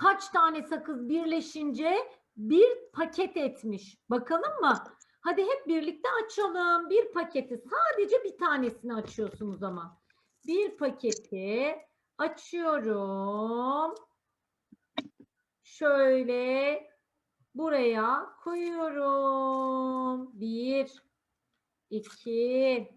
kaç tane sakız birleşince bir paket etmiş. Bakalım mı? Hadi hep birlikte açalım. Bir paketi sadece bir tanesini açıyorsunuz ama. Bir paketi açıyorum. Şöyle buraya koyuyorum. Bir, iki,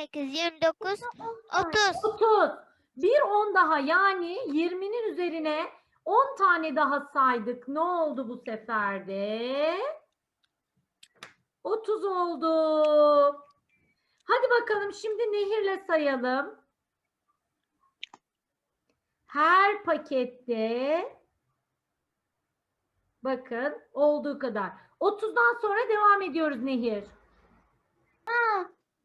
28, 29, 30. 30. Bir 10 daha yani 20'nin üzerine 10 tane daha saydık. Ne oldu bu sefer de? 30 oldu. Hadi bakalım şimdi nehirle sayalım. Her pakette bakın olduğu kadar. 30'dan sonra devam ediyoruz nehir. Ha.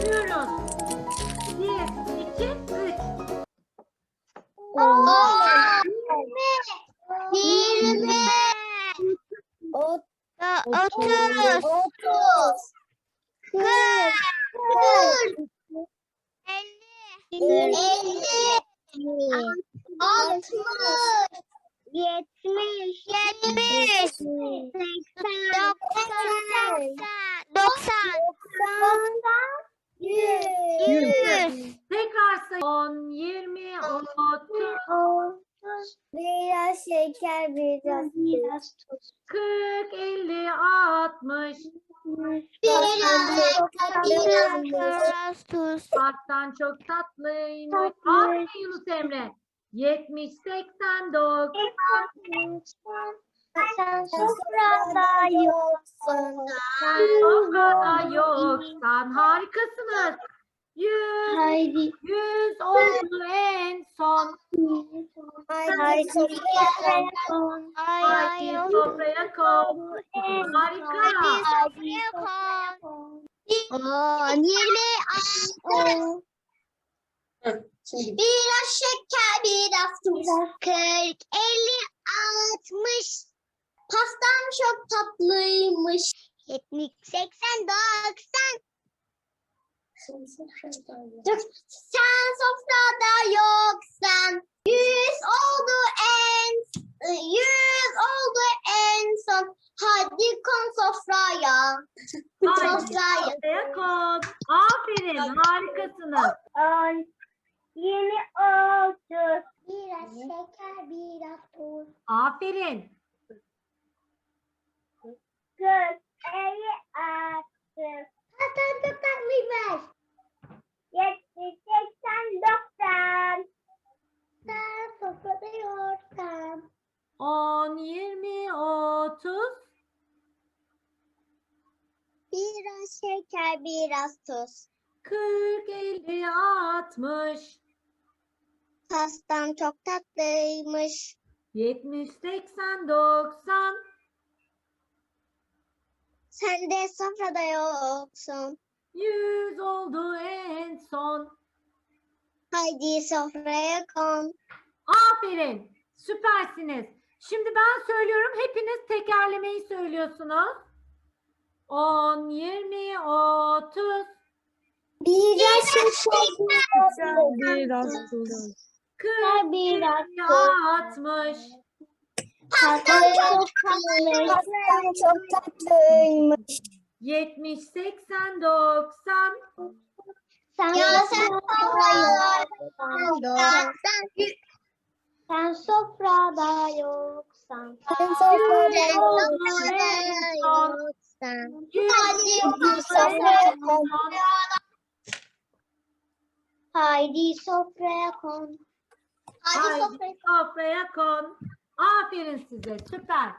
Başlıyoruz. 1, 2, 3. Yirmi. Ot- Da- Otuz. Otuz. Kırk. Kırk. Elli. Elli. Altmış. Yetmiş. Yetmiş. Doksan. Doksan. Doksan. Yüz. Yüz. Tekrar sayın. 10, 20, 30. Otuz. Biraz şeker, biraz biraz tuz. 40, 50, 60. Biraz tuz. Pattan çok tatlıymış. Aferin Yunus Emre. 70, 80, 90. Sen sofrada yoksun. Sen sofrada yoksan harikasınız. 100, Haydi. 100 oldu en son. Haydi sofraya kon. Ay Haydi ay. sofraya koy. Harika. Hadi sofraya koy. On yirmi altı. Biraz şeker, biraz tuz. Kırk, elli, altmış. Pastam çok tatlıymış. Yetmiş, seksen, doksan. Sen sofrada yoksan. Yüz oldu en, yüz oldu en son. Hadi kon sofraya. Sofraya. sofraya koy. Aferin harikasınız. On, yirmi, otuz. Biraz şeker, biraz tuz. Aferin. Kırk, elli, altmış. Hasan çok tatlıymış. Yetmiş, seksen, doksan. Sen sofrada yoğurtsan. 10, 20, 30. Biraz şeker, biraz tuz. 40, 50, 60. Pastam çok tatlıymış. 70, 80, 90. Sen de sofrada yoksun. 100 oldu en son. Haydi sofraya kon. Aferin. Süpersiniz. Şimdi ben söylüyorum. Hepiniz tekerlemeyi söylüyorsunuz. 10, 20, 30, Biraz Biraz tuz. 40, Biraz 50, 60. Pastam çok tatlıymış. 70, 80, 90, Sen Sen sofrada yoksan. Sen sofrada yoksan. 100, Hadi sofraya kon. Haydi sofraya kon. Haydi sofraya kon. Aferin size. Süper.